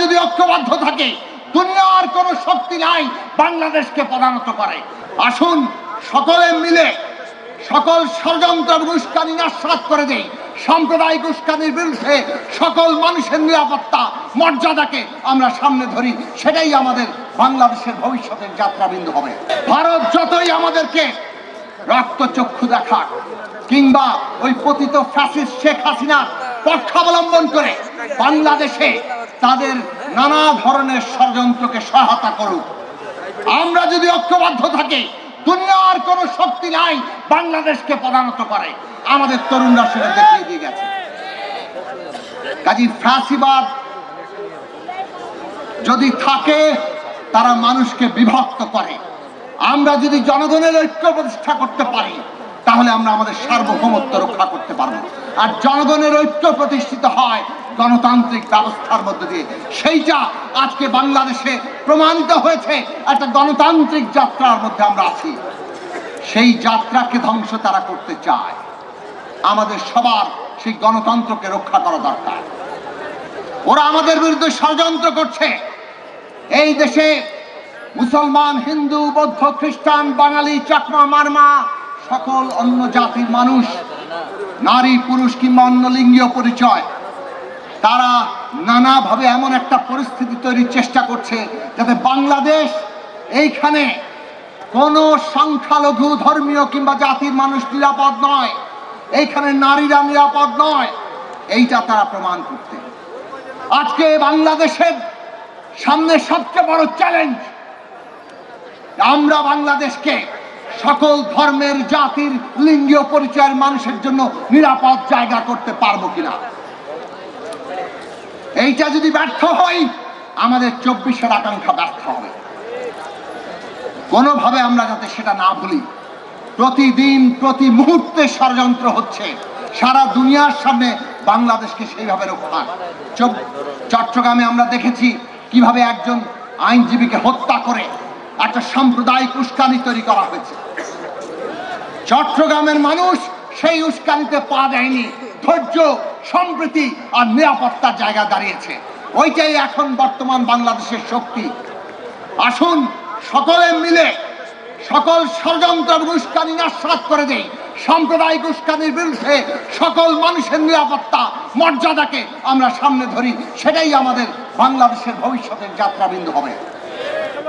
যদি ঐক্যবদ্ধ থাকি, দুনিয়ার কোনো শক্তি নাই বাংলাদেশকে প্রধানত করে। আসুন সকলে মিলে সকল ষড়যন্ত্র, উস্কানি নাশাত করে দেই। সাম্প্রদায়িক উস্কানির বিরুদ্ধে সকল মানুষের নিরাপত্তা, মর্যাদাকে আমরা সামনে ধরি। সেটাই আমাদের বাংলাদেশের ভবিষ্যতের যাত্রাবিন্দু হবে। ভারত যতই আমাদেরকে রক্তচক্ষু দেখাক, কিংবা ওই পতিত ফ্যাসিস্ট শেখ হাসিনার পক্ষাবলম্বন করে বাংলাদেশে তাদের নানা ধরনের ষড়যন্ত্রকে সহায়তা করুক। আমরা যদি ঐক্যবদ্ধ থাকি, দুনিয়ার কোন শক্তি নাই বাংলাদেশকে প্রধানত করে। আমাদের তরুণরা সেটা দেখিয়ে দিয়ে গেছে। কাজী ফ্যাসিবাদ যদি থাকে, তারা মানুষকে বিভক্ত করে। আমরা যদি জনগণের ঐক্য প্রতিষ্ঠা করতে পারি তাহলে আমরা আমাদের সার্বভৌমত্ব রক্ষা করতে পারব। আর জনগণের ঐক্য প্রতিষ্ঠিত হয় গণতান্ত্রিক ব্যবস্থার মধ্যে দিয়ে। সেইটা আজকে বাংলাদেশে প্রমাণিত হয়েছে, একটা গণতান্ত্রিক যাত্রার মধ্যে আমরা আছি। সেই যাত্রাকে ধ্বংস তারা করতে চায়। আমাদের সবার সেই গণতন্ত্রকে রক্ষা করা দরকার। ওরা আমাদের বিরুদ্ধে ষড়যন্ত্র করছে। এই দেশে মুসলমান, হিন্দু, বৌদ্ধ, খ্রিস্টান, বাঙালি, চাকমা, মারমা সকল অন্য জাতির মানুষ, নারী, পুরুষ কিংবা অন্য লিঙ্গীয় পরিচয়, তারা নানাভাবে এমন একটা পরিস্থিতি তৈরির চেষ্টা করছে যাতে বাংলাদেশ এইখানে কোনো সংখ্যালঘু, ধর্মীয় কিংবা জাতির মানুষ নিরাপদ নয়। এইখানে নারীরা নিরাপদ নয়। এইটা তারা প্রমাণ করতে। আজকে বাংলাদেশের সামনে সবচেয়ে বড় চ্যালেঞ্জ আমরা বাংলাদেশকে সকল ধর্মের, জাতির, লিঙ্গীয় পরিচয়ের মানুষের জন্য নিরাপদ জায়গা করতে পারব কিনা? এইটা যদি ব্যর্থ হই, আমাদের চব্বিশের আকাঙ্ক্ষা ব্যর্থ হবে। কোনোভাবে আমরা যাতে সেটা না ভুলি। প্রতিদিন, প্রতি মুহূর্তে ষড়যন্ত্র হচ্ছে। সারা দুনিয়ার সামনে বাংলাদেশকে সেইভাবে রক্ষা চট্টগ্রামে আমরা দেখেছি কীভাবে একজন আইনজীবীকে হত্যা করে একটা সাম্প্রদায়িক উস্কানি তৈরি করা হয়েছে। চট্টগ্রামের মানুষ সেই উস্কানিতে পা দেয়নি। ধৈর্য, সম্প্রীতি আর নিরাপত্তার জায়গা দাঁড়িয়েছে। ওইটাই এখন বর্তমান বাংলাদেশের শক্তি। আসুন সকলে মিলে সকল ষড়যন্ত্র উস্কানি নাশাত করে দেই। সাম্প্রদায়িক উস্কানির বিরুদ্ধে সকল মানুষের নিরাপত্তা, মর্যাদাকে আমরা সামনে ধরি। সেটাই আমাদের বাংলাদেশের ভবিষ্যতের যাত্রাবিন্দু হবে।